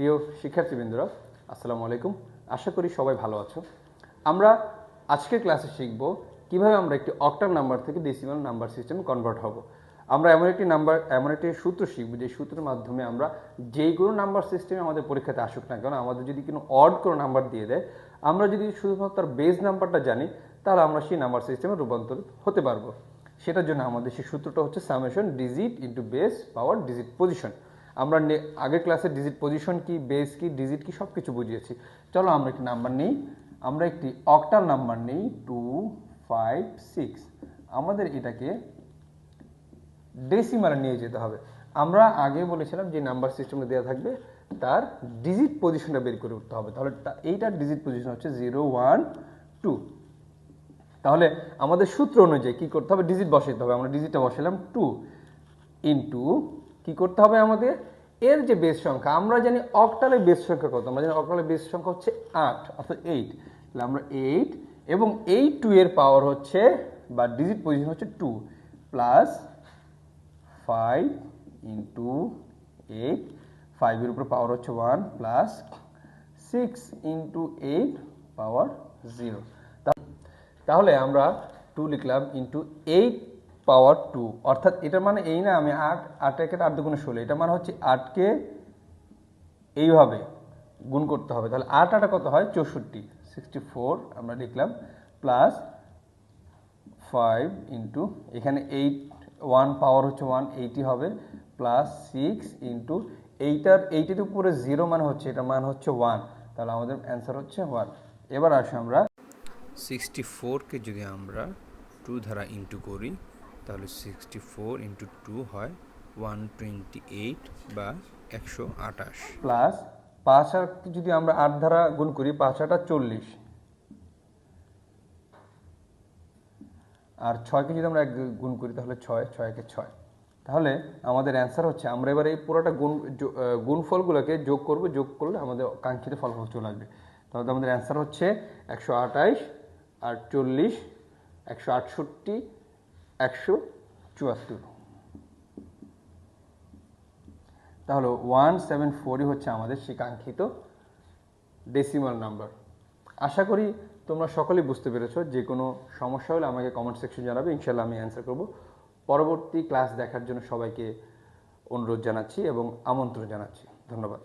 প্রিয় শিক্ষার্থীবৃন্দরা, আসসালামু আলাইকুম। আশা করি সবাই ভালো আছো। আমরা আজকের ক্লাসে শিখব কীভাবে আমরা একটি অক্টাল নাম্বার থেকে ডেসিমাল নাম্বার সিস্টেমে কনভার্ট হব। আমরা এমন একটি নাম্বার, এমন একটি সূত্র শিখব যে সূত্রের মাধ্যমে আমরা যেই কোনো নাম্বার সিস্টেমে আমাদের পরীক্ষাতে আসুক না কেন, আমাদের যদি কোনো অড কোনো নাম্বার দিয়ে দেয়, আমরা যদি শুধুমাত্র তার বেস নাম্বারটা জানি, তাহলে আমরা সেই নাম্বার সিস্টেমে রূপান্তরিত হতে পারব। সেটার জন্য আমাদের সেই সূত্রটা হচ্ছে summation digit into base power digit position আমরা আগের ক্লাসে ডিজিট পজিশন কি বেস কি ডিজিট কি সব কিছু বুঝিয়েছি। চলো আমরা একটি নাম্বার নিই। আমরা একটি অক্টাল নাম্বার নিই টু ফাইভ সিক্স আমাদের এটাকে ডেসিমালে নিয়ে যেতে হবে। আমরা আগে বলেছিলাম যে নাম্বার সিস্টেমে দেওয়া থাকবে, তার ডিজিট পজিশনটা বের করে উঠতে হবে। তাহলে এইটার ডিজিট পজিশন হচ্ছে জিরো ওয়ান টু তাহলে আমাদের সূত্র অনুযায়ী কী করতে হবে? ডিজিট বসাইতে হবে। আমরা ডিজিটটা বসালাম টু ইন্টু কি করতে হবে আমাদের? এর যে বেস সংখ্যা, আমরা জানি অক্টালের বেস সংখ্যা কত? আমরা জানি অক্টালের বেস সংখ্যা হচ্ছে আট, অর্থাৎ এইট তাহলে আমরা এইট এবং এই টু এর পাওয়ার হচ্ছে, বা ডিজিট পজিশন হচ্ছে two plus five into eight ফাইভের উপর পাওয়ার হচ্ছে one plus six into eight power zero তাহলে আমরা টু লিখলাম ইন্টু এইট পাওয়ার টু। অর্থাৎ এটার মানে এই না, আমি আট আট একের আট দুগুণে ষোলো। এটা মানে হচ্ছে আটকে এইভাবে গুণ করতে হবে। তাহলে আট আটা কত হয়? চৌষট্টি। সিক্সটি ফোর আমরা লিখলাম প্লাস ফাইভ ইন্টু এখানে এইট ওয়ান পাওয়ার হচ্ছে ওয়ান এইটি হবে প্লাস সিক্স ইন্টু এইটার এইটির উপরে জিরো মানে হচ্ছে, এটা মান হচ্ছে ওয়ান তাহলে আমাদের অ্যান্সার হচ্ছে ওয়ান এবার আসি আমরা সিক্সটি ফোরকে যদি আমরা টু দ্বারা ইন্টু করি তাহলে সিক্সটি ফোর ইন্টু টু হয় ওয়ান টোয়েন্টি এইট বা একশো আঠাশ। প্লাস পাঁচ আর যদি আমরা আট ধারা গুণ করি, পাঁচ আটা চল্লিশ। আর ছয়কে যদি আমরা গুণ করি, তাহলে ছয়, ছয়কে ছয়। তাহলে আমাদের অ্যান্সার হচ্ছে, আমরা এবার এই পুরোটা গুণ গুণফলগুলোকে যোগ করব, যোগ করলে আমাদের কাঙ্ক্ষিত ফলাফল চলে আসবে। তাহলে আমাদের অ্যান্সার হচ্ছে একশো আঠাইশ আর চল্লিশ, একশো আটষট্টি একশো চুয়াত্তর। তাহলে ওয়ান সেভেন ফোরই হচ্ছে আমাদের সেই কাঙ্ক্ষিত ডেসিমাল নাম্বার আশা করি তোমরা সকলেই বুঝতে পেরেছ, যে কোনো সমস্যা হলে আমাকে কমেন্ট সেকশন জানাবে ইনশাল্লাহ আমি অ্যান্সার করব। পরবর্তী ক্লাস দেখার জন্য সবাইকে অনুরোধ জানাচ্ছি এবং আমন্ত্রণ জানাচ্ছি। ধন্যবাদ।